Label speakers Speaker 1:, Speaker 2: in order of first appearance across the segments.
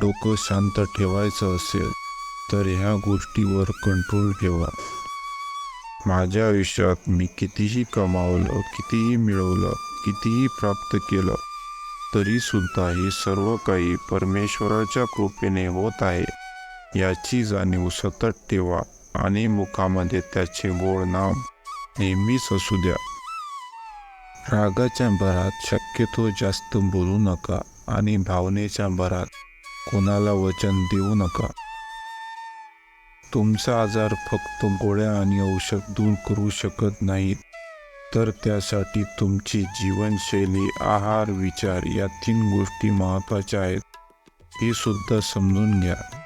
Speaker 1: डोकं शांत ठेवायचं असेल तर ह्या गोष्टीवर कंट्रोल ठेवा. माझ्या आयुष्यात मी कितीही कमावलं कितीही मिळवलं कितीही प्राप्त केलं तरीसुद्धा हे सर्व काही परमेश्वराच्या कृपेने होत आहे. याची जाणीव सतत ठेवा आणि मुखामध्ये त्याचे गोड नाम नेहमीच असू द्या. रागाच्या भरात शक्यतो जास्त बोलू नका आणि भावनेच्या भरात कोणाला वचन देऊ नका. तुमचा आजार फक्त गोळ्या आणि औषध दूर करू शकत नाहीत. तर त्यासाठी तुमची जीवनशैली आहार विचार या तीन गोष्टी महत्त्वाच्या आहेत. हे सुद्धा समजून घ्या.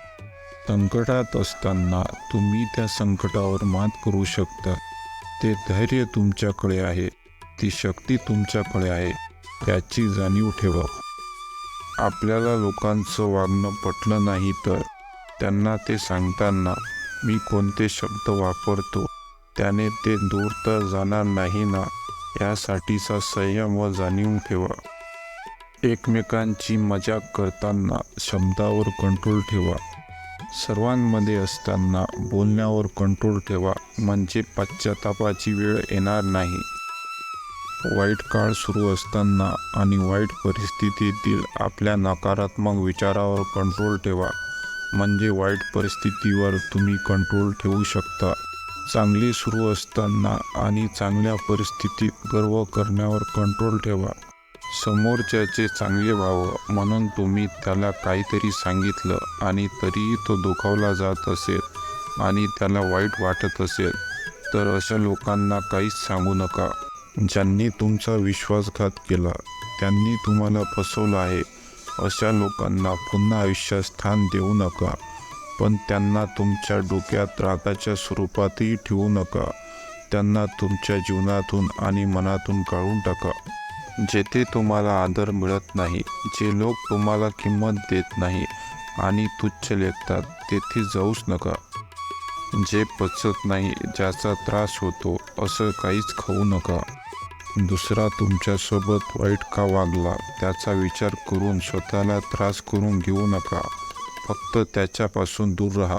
Speaker 1: संकटात असताना तुम्ही त्या संकटावर मात करू शकता. ते धैर्य तुमच्याकडे आहे. ती शक्ती तुमच्याकडे आहे. त्याची जाणीव ठेवा. आपल्याला लोकांचं वागणं पटलं नाही तर त्यांना ते सांगताना मी कोणते शब्द वापरतो त्याने ते दूर तर जाणार नाही ना यासाठीचा संयम व जाणीव ठेवा. एकमेकांची मजाक करताना शब्दावर कंट्रोल ठेवा. सर्वांमध्ये असताना बोलण्यावर कंट्रोल ठेवा म्हणजे पश्चातापाची वेळ येणार नाही. वाईट काळ सुरू असताना आणि वाईट परिस्थितीतील आपल्या नकारात्मक विचारावर कंट्रोल ठेवा. म्हणजे वाईट परिस्थितीवर तुम्ही कंट्रोल ठेवू शकता. चांगली सुरू असताना आणि चांगल्या परिस्थितीत गर्व करण्यावर कंट्रोल ठेवा. समोरच्याचे चांगले व्हावं म्हणून तुम्ही त्याला काहीतरी सांगितलं आणि तरीही तो दुखावला जात असेल आणि त्याला वाईट वाटत असेल तर अशा लोकांना काहीच सांगू नका. ज्यांनी तुमचा विश्वासघात केला त्यांनी तुम्हाला फसवलं आहे. अशा लोकांना पुन्हा आयुष्यात स्थान देऊ नका पण त्यांना तुमच्या डोक्यात रागाच्या स्वरूपातही ठेवू नका. त्यांना तुमच्या जीवनातून आणि मनातून काढून टाका. जेथे तुम्हाला आदर मिळत नाही जे लोक तुम्हाला किंमत देत नाही आणि तुच्छ लेखतात तेथे जाऊच नका. जे पचत नाही ज्याचा त्रास होतो असं काहीच खाऊ नका. दुसरा तुमच्यासोबत वाईट का वागला त्याचा विचार करून स्वतःला त्रास करून घेऊ नका. फक्त त्याच्यापासून दूर राहा.